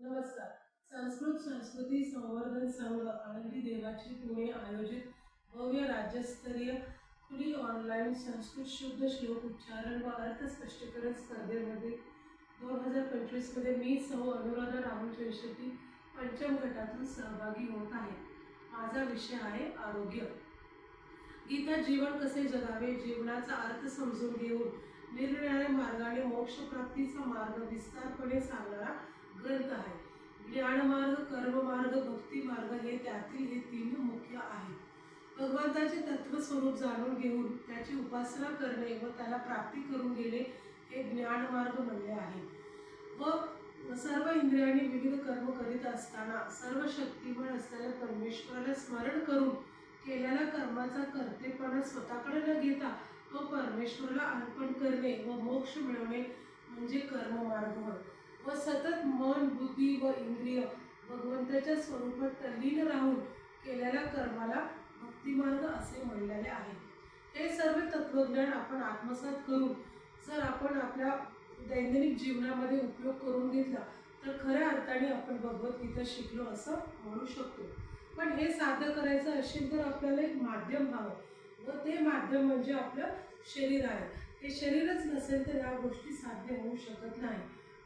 नमस्कार. संस्कृत संस्कृती संवर्धन संघ आनंदी देवाची पुणे आयोजित भव्य राज्यस्तरीय खुली ऑनलाईन संस्कृत शुद्ध श्लोक उच्चारण व अर्थ स्पष्टीकरण स्पर्धेमध्ये दोन हजार पंचवीसमध्ये मी सौ अनुराधा राहुल चैशती पंचम गटातून सहभागी होत आहे. माझा विषय आहे आरोग्य. गीता जीवन कसे जगावे जीवनाचा अर्थ समजून घेऊन निरनिराळ्या मार्गाने मोक्षप्राप्तीचा मार्ग विस्तारपणे सांगणारा ग्रंथ आहे. ज्ञानमार्ग कर्ममार्ग भक्तिमार्ग हे त्यातील हे तीन मुख्य आहेत. भगवंताचे तत्वस्वरूप जाणून घेऊन त्याची उपासना करणे व त्याला प्राप्ती करून घेणे हे ज्ञानमार्ग म्हणले आहे. व सर्व इंद्रियांनी विविध कर्म करीत असताना सर्व शक्तिमान असलेल्या परमेश्वराला स्मरण करून केलेल्या कर्माचा कर्तेपणा स्वतःकडे न घेता तो परमेश्वराला अर्पण करणे व मोक्ष मिळवणे म्हणजे कर्ममार्ग होय व सतत मन बुद्धी व इंद्रिय भगवंताच्या स्वरूपात तल्लीन राहून केलेल्या कर्माला भक्तिमार्ग असे म्हणलेले आहे. हे सर्व तत्वज्ञान आपण आत्मसात करून जर आपण आपल्या दैनंदिन जीवनामध्ये उपयोग करून घेतला तर खऱ्या अर्थाने आपण भगवद्गीता शिकलो असं म्हणू शकतो. पण हे साध्य करायचं असेल तर आपल्याला एक माध्यम हवं व ते माध्यम म्हणजे आपलं शरीर आहे. हे शरीरच नसेल तर या गोष्टी साध्य होऊ शकत नाही.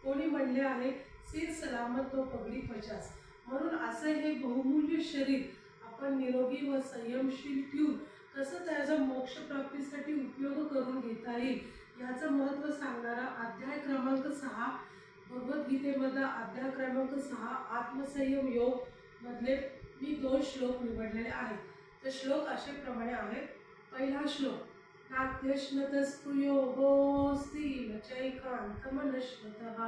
कोणी म्हणले आहे सिर सलामत तो पगडी पचास. म्हणून असं हे बहुमूल्य शरीर आपण निरोगी व संयमशील ठेवून कसं त्याचा मोक्षप्राप्तीसाठी उपयोग करून घेता येईल याचं महत्त्व सांगणारा अध्याय क्रमांक सहा भगवद्गीतेमधला अध्याय क्रमांक सहा आत्मसंयम योग मधले मी दोन श्लोक निवडलेले आहेत. तर श्लोक असे प्रमाणे आहेत. पहिला श्लोक नात्यश्नतस्पृयोगोऽस्ति न चैकान्तमनश्वतः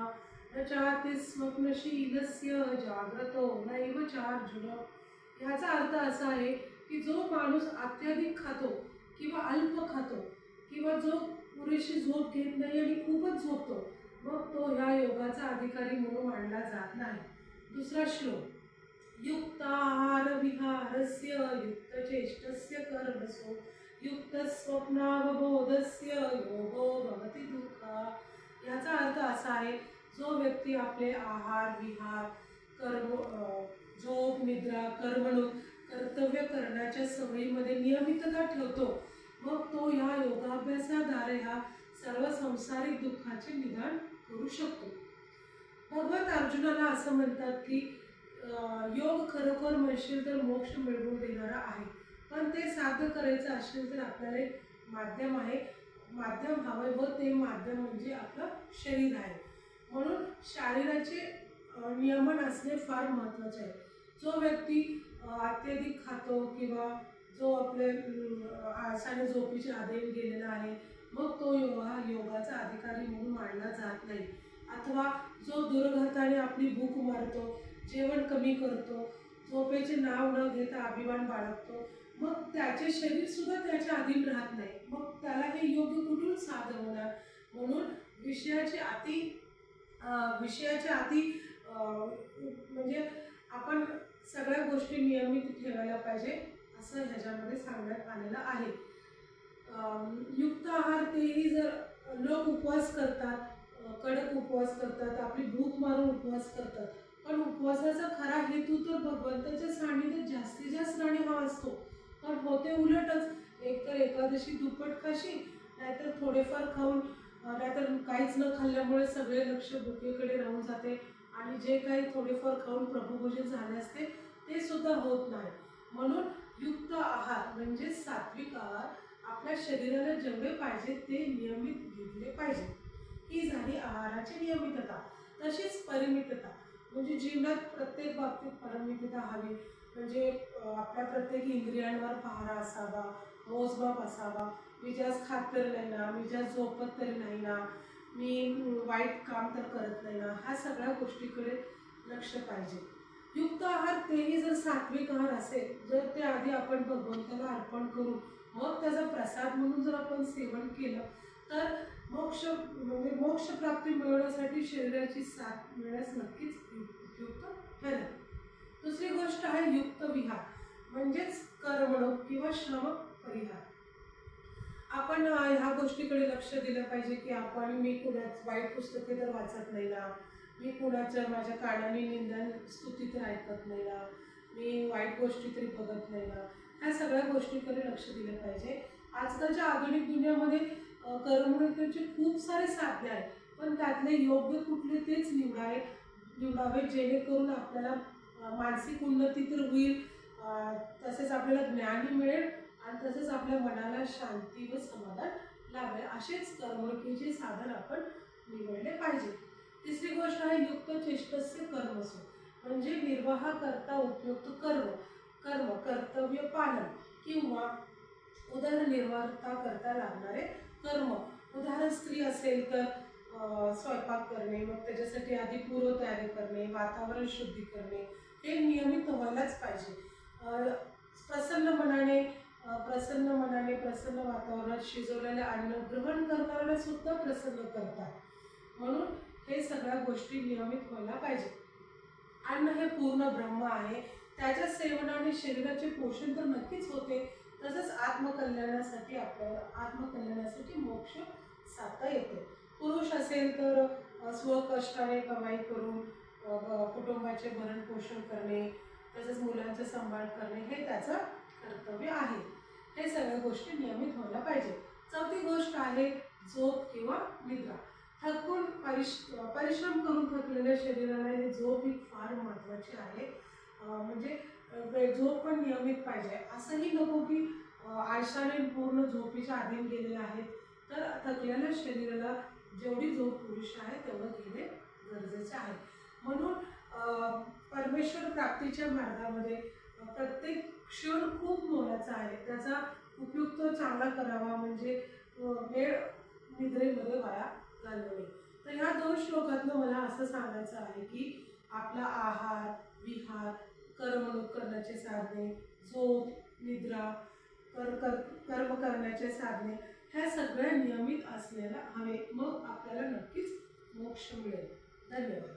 न चाति स्वप्नशीलस्य जाग्रतो नैव चार्जुन। ह्याचा अर्थ असा आहे की जो माणूस अत्याधिक खातो किंवा अल्प खातो किंवा जो पुरेशी झोप घेत नाही आणि खूपच झोपतो मग तो ह्या योगाचा अधिकारी म्हणून मानला जात नाही. दुसरा श्लोक युक्ताहार विहारस्य युक्तचेष्टस्य कर्मसो युक्तस्वप्नावबोधस्य योगो भवति दुःखा। याचा अर्थ असा आहे जो व्यक्ती आपले आहार विहार कर्म झोप निद्रा कर्मणूक कर्तव्य करण्याच्या सवयीमध्ये नियमितता ठेवतो मग तो ह्या योगाभ्यासाद्वारे ह्या सर्व संसारिक दुःखाचे निदान करू शकतो. भगवत अर्जुनाला असं म्हणतात की योग खरोखर म्हणशील तर मोक्ष मिळवून देणारा आहे. पण ते साध्य करायचं असेल तर आपल्याला एक माध्यम आहे. माध्यम हवं व ते माध्यम म्हणजे आपलं शरीर आहे. म्हणून शरीराचे नियमन असणे फार महत्त्वाचे आहे. जो व्यक्ती अत्यधिक खातो किंवा जो आपले आसाने आळसाने झोपीचे आदेश गेलेला आहे मग तो योग हा योगाचा अधिकारी म्हणून मानला जात नाही. अथवा जो दुर्घाताने आपली भूक मारतो जेवण कमी करतो झोपेचे नाव न घेता अभिमान बाळगतो मग त्याचे शरीर सुद्धा त्याच्या अधीन राहत नाही. मग त्याला हे योग्य कुठून साध्य होणार? म्हणून विषयाचे अति विषयाच्या अति म्हणजे आपण सगळ्या गोष्टी नियमित ठेवायला पाहिजे असं ह्याच्यामध्ये सांगण्यात आलेलं आहे. युक्त आहार तेही जर लोक उपवास करतात कडक उपवास करतात आपली भूक मारून उपवास करतात पण उपवासाचा खरा हेतू तर भगवंताच्या सानिध्यात जास्तीत जास्त राहणे हा असतो. पण होते उलटच. एकतर एकादशी दुप्पट कशी नाहीतर थोडेफार खाऊन नाहीतर काहीच न खाल्ल्यामुळे सगळे लक्ष भुकेकडे राहून जाते आणि जे काही थोडेफार खाऊन प्रभूभोजन झाले असते ते सुद्धा होत नाही. म्हणून युक्त आहार म्हणजे सात्विक आहार आपल्या शरीराला जेवढे पाहिजे ते नियमित घेतले पाहिजे. ही झाली आहाराची नियमितता. तशीच परिमितता. म्हणजे जीवनात प्रत्येक बाबतीत परिमितता हवी. म्हणजे आपल्या प्रत्येक इंद्रियांवर पहारा असावा मोजमाप असावा. मी जास्त खात तरी नाही ना मी जास्त झोपत तरी नाही ना मी वाईट काम तर करत नाही ना ह्या सगळ्या गोष्टीकडे लक्ष पाहिजे. युक्त आहार तेही जर सात्विक आहार असेल जर ते आधी आपण भगवंताला अर्पण करू मग त्याचा प्रसाद म्हणून जर आपण सेवन केलं तर मोक्ष म्हणजे मोक्ष प्राप्ती मिळवण्यासाठी शरीराची साथ मिळण्यास नक्कीच उपयुक्त ठरेल दुसरी गोष्ट आहे युक्त विहार म्हणजेच करमणूक किंवा श्रम परिहार. आपण ह्या गोष्टीकडे लक्ष दिलं पाहिजे की आपण मी कुणाच वाईट पुस्तके तर वाचत नाही ना. मी कुणाच्या माझ्या कानाने निंदन स्तुती तर ऐकत नाही ना. मी वाईट गोष्टी तरी बघत नाही ना. ह्या सगळ्या गोष्टीकडे लक्ष दिलं पाहिजे. आजकालच्या आधुनिक दुनियामध्ये करमणुकीचे खूप सारे साधने आहेत. पण त्यातले योग्य कुठले तेच निवडावे निवडावे जेणेकरून आपल्याला मानसिक उन्नती तर होईल. तसेच आपल्याला ज्ञानही मिळेल आणि तसेच आपल्या मनाला शांती व समाधान लाभेल. असेच करमणुकीचे साधन आपण निवडले पाहिजे. तिसरी गोष्ट आहे युक्त चेष्टस्य कर्मसु. म्हणजे निर्वाह करता उपयुक्त कर्म. कर्म कर्तव्य पालन किंवा उदरनिर्वाहता करता लागणारे कर्म. उदाहरण स्त्री असेल तर स्वयंपाक करणे मग त्याच्यासाठी आधी पूर्वतयारी करणे वातावरण शुद्धी करणे ते नियमित व्हायलाच पाहिजे. प्रसन्न मनाने प्रसन्न मनाने प्रसन्न वातावरणात शिजवलेले अन्न ग्रहण करणाऱ्याला सुद्धा प्रसन्न करतात. म्हणून हे सगळ्या गोष्टी नियमित व्हायला पाहिजे. अन्न हे पूर्ण ब्रह्म आहे. त्याच्या सेवनाने शरीराचे पोषण तर नक्कीच होते. तसंच आत्मकल्याणासाठी आपल्याला आत्मकल्याणासाठी मोक्ष साधता येतो. पुरुष असेल तर स्वकष्टाने कमाई करून कुटुंबाचे भरण पोषण करणे तसेच मुलांचे सांभाळ करणे हे त्याचं कर्तव्य आहे. हे सगळ्या गोष्टी नियमित व्हायला पाहिजे. चौथी गोष्ट आहे झोप किंवा निद्रा. थकून परिश परिश्रम करून थकलेल्या शरीराला हे झोप ही फार महत्त्वाची आहे. म्हणजे झोप पण नियमित पाहिजे. असंही नको की अं, आळसाने पूर्ण झोपीच्या अधीन गेलेले आहेत. तर थकलेल्या शरीराला जेवढी झोप पुरुष आहे तेवढं घेणे गरजेचे आहे. म्हणून परमेश्वर प्राप्तीच्या मार्गामध्ये प्रत्येक क्षण खूप मोलाचा आहे. त्याचा उपयोग तो चांगला करावा म्हणजे वेळ निद्रेमध्ये वाया घालवणे. तर ह्या दोन श्लोकातनं मला असं सांगायचं आहे की आपला आहार विहार करमणूक करण्याचे साधने झोप निद्रा कर कर कर्म करण्याचे साधने ह्या सगळ्या नियमित असलेल्या हवे. मग आपल्याला नक्कीच मोक्ष मिळेल. धन्यवाद.